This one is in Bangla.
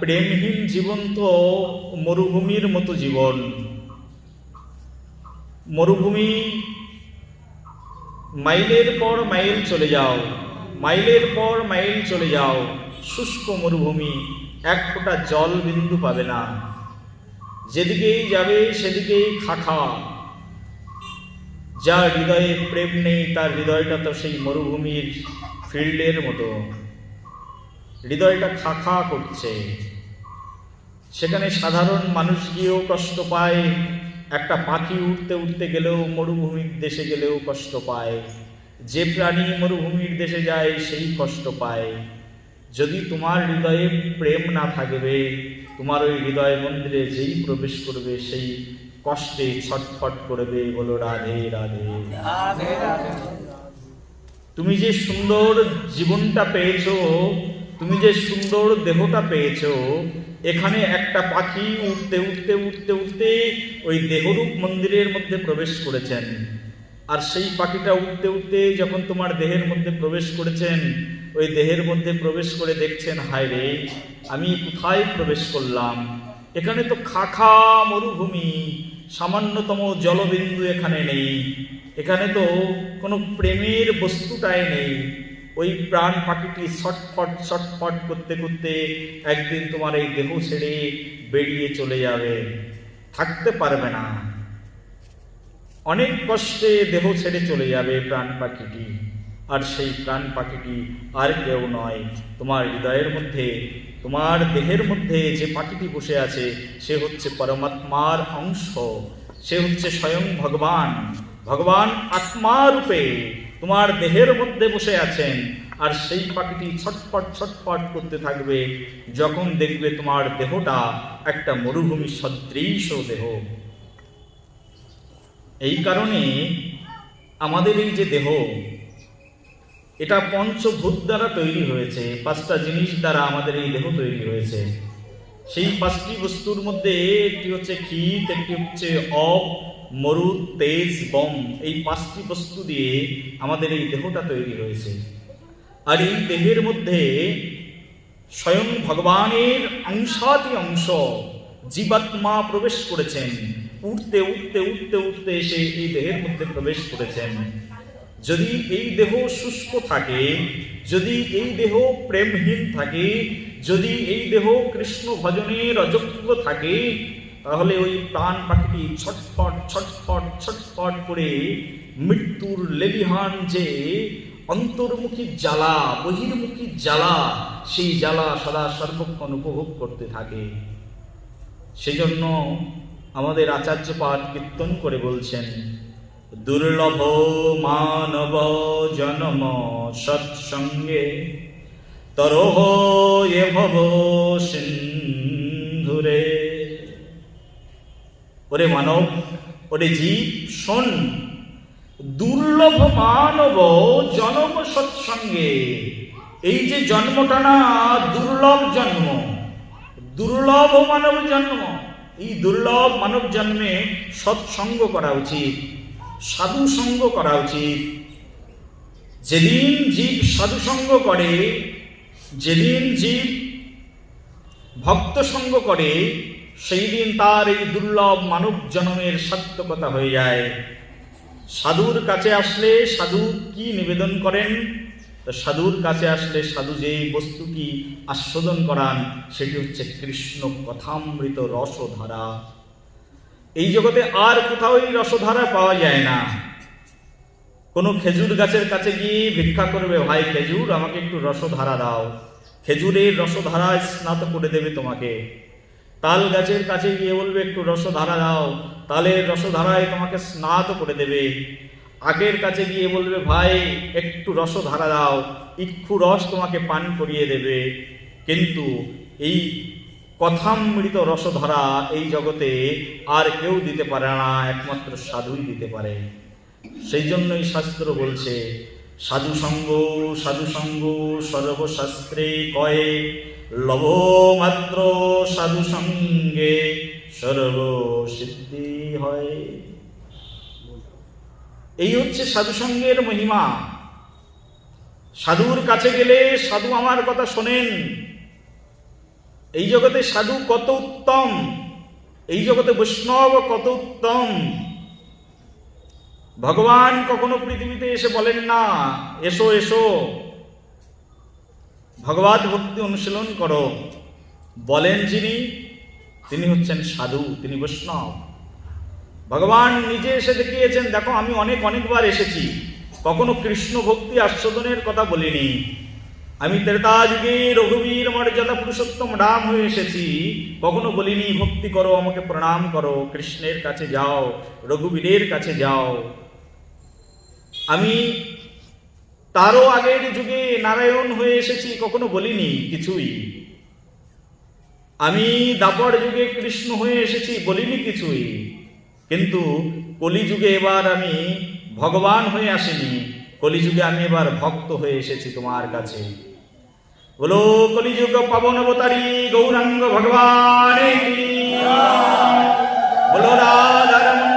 প্রেমহীন জীবন তো মরুভূমির মতো জীবন। মরুভূমি, মাইলের পর মাইল চলে যাও, মাইলের পর মাইল চলে যাও, শুষ্ক মরুভূমি, এক ফোঁটা জল বিন্দু পাবে না। যেদিকেই যাবে সেদিকেই খাখা। যার হৃদয়ে প্রেম নেই, তার হৃদয়টা তো সেই মরুভূমির ফিল্ডের মতো। হৃদয়টা খাখা করছে। সেখানে সাধারণ মানুষ গিয়েও কষ্ট পায়। একটা পাখি উঠতে উঠতে গেলেও মরুভূমির দেশে গেলেও কষ্ট পায়। যে প্রাণী মরুভূমির দেশে যায় সেই কষ্ট পায়। যদি তোমার হৃদয়ে প্রেম না থাকবে তোমার ওই হৃদয় মন্দিরে যেই প্রবেশ করবে সেই কষ্টে ছটফট করবে বলো রাধে রাধে। তুমি যে সুন্দর জীবনটা পেয়েছ তুমি যে সুন্দর দেহটা পেয়েছ, এখানে একটা পাখি উঠতে উঠতে উঠতে উঠতে ওই দেহরূপ মন্দিরের মধ্যে প্রবেশ করেছেন। আর সেই পাখিটা উঠতে উঠতে যখন তোমার দেহের মধ্যে প্রবেশ করেছেন, ওই দেহের মধ্যে প্রবেশ করে দেখছেন, হায় রে, আমি কোথায় প্রবেশ করলাম? এখানে তো খাখা মরুভূমি, সামান্যতম জলবিন্দু এখানে নেই। এখানে তো কোনো প্রেমের বস্তুটাই নেই। ওই প্রাণ পাখিটি ছটফট ছটফট করতে করতে একদিন তোমার এই দেহ ছেড়ে বেরিয়ে চলে যাবে। থাকতে পারবে না। অনেক কষ্টে দেহ ছেড়ে চলে যাবে প্রাণ পাখিটি। আর সেই প্রাণ পাখিটি আর কেউ নয়। তোমার হৃদয়ের মধ্যে, তোমার দেহের মধ্যে যে পাখিটি বসে আছে, সে হচ্ছে পরমাত্মার অংশ। সে হচ্ছে স্বয়ং ভগবান। ভগবান আত্মা রূপে তোমার দেহের মধ্যে বসে আছেন, আর সেই পাখিটি ছটফট ছটফট করতে থাকবে, যখন দেখবে তোমার দেহটা একটা মরুভূমি সদৃশ দেহ। এই কারণে আমাদের এই যে দেহ, এটা পঞ্চভূত দ্বারা তৈরি হয়েছে, পাঁচটা জিনিস দ্বারা আমাদের এই দেহ তৈরি হয়েছে। সেই পাঁচটি বস্তুর মধ্যে একটি হচ্ছে ক্ষীত, একটি হচ্ছে অপ মরু, তেজ, বম এই পাঁচটি বস্তু দিয়ে আমাদের এই দেহটা তৈরি হয়েছে। আর এই দেহের মধ্যে স্বয়ং ভগবানের অংশাতি অংশ জীবাত্মা প্রবেশ করেছেন। উঠতে উঠতে উঠতে উঠতে এসে এই দেহের মধ্যে প্রবেশ করেছেন। যদি এই দেহ শুষ্ক থাকে, যদি এই দেহ প্রেমহীন থাকে, যদি এই দেহ কৃষ্ণ ভজনের অযোগ্য থাকে তাহলে ওই প্রাণ পাখিটি ছটফট ছটফট ছটফট করে মৃত্যুর লেলিহান যে অন্তর্মুখী জ্বালা, বহির্মুখী জ্বালা, সেই জ্বালা সদা সর্বক্ষণ উপভোগ করতে থাকে। সেজন্য আমাদের আচার্যপাদ কীর্তন করে বলছেন, দুর্লভ মানব জন্ম সৎসঙ্গে তরহ এ ভব সিন্ধুরে ওরে মানব, ওরে জীব, শোন। দুর্লভ মানব জন্ম সৎসঙ্গে। এই যে জন্মটা না দুর্লভ জন্ম। দুর্লভ মানব জন্ম। এই দুর্লভ মানব জন্মে সৎসঙ্গ করা উচিত সাধু সঙ্গ করা উচিত। যেদিন জীব সাধু সঙ্গ করে, যেদিন জীব ভক্ত সঙ্গ করে সেই দিন তার এই দুর্লভ মানব জন্মের সার্থকতা হয়ে যায়। সাধুর কাছে আসলে সাধু কি নিবেদন করেন? সাধুর কাছে আসলে সাধু যেই বস্তুটি আস্বাদন করান, সেটি হচ্ছে কৃষ্ণ কথামৃত রসধারা। এই জগতে আর কোথাও এই রসধারা পাওয়া যায় না। কোনো খেজুর গাছের কাছে গিয়ে ভিক্ষা করবে, ভাই খেজুর, আমাকে একটু রসধারা দাও। খেজুরের রসধারা স্নাত করে দেবে তোমাকে। তাল গাছের কাছে গিয়ে বলবে, একটু রসধারা দাও। তালের রসধারায় তোমাকে স্নাত করে দেবে। আখের কাছে গিয়ে বলবে, ভাই, একটু রসধারা দাও। ইক্ষু রস তোমাকে পান করিয়ে দেবে। কিন্তু এই কথামৃত রসধারা এই জগতে আর কেউ দিতে পারে না, একমাত্র সাধুই দিতে পারে। সেই জন্যই শাস্ত্র বলছে সাধু সঙ্গ সাধু সঙ্গ সর্বশাস্ত্রে কয়ে লভ মাত্র সাধু সঙ্গে সর্ব সিদ্ধি হয়। এই হচ্ছে সাধু সঙ্গের মহিমা। সাধুর কাছে গেলে সাধু আমার কথা শোনেন। এই জগতে সাধু কত উত্তম? এই জগতে বৈষ্ণব কত উত্তম? ভগবান কখনো পৃথিবীতে এসে বলেন না, এসো এসো। ভগবত ভক্তি অনুশীলন করো। বলেন যিনি, তিনি হচ্ছেন সাধু, তিনি বৈষ্ণব। ভগবান নিজে এসে দেখিয়েছেন, দেখো আমি অনেক অনেকবার এসেছি। কখনো কৃষ্ণ ভক্তি আস্বাদনের কথা বলিনি। আমি ত্রেতা যুগে রঘুবীর মর্যাদা পুরুষোত্তম রাম হয়ে এসেছি। কখনো বলিনি, ভক্তি করো, আমাকে প্রণাম করো, কৃষ্ণের কাছে যাও, রঘুবীরের কাছে যাও। আমি তারও আগের যুগে নারায়ণ হয়ে এসেছি, কখনো বলিনি কিছুই। আমি দাপর যুগে কৃষ্ণ হয়ে এসেছি, বলিনি কিছুই। কিন্তু কলিযুগে এবার আমি ভগবান হয়ে আসিনি। কলিযুগে আমি এবার ভক্ত হয়ে এসেছি তোমার কাছে। বলো, কলিযুগ পাবন অবতারী, গৌরাঙ্গ ভগবান বলো, রাধা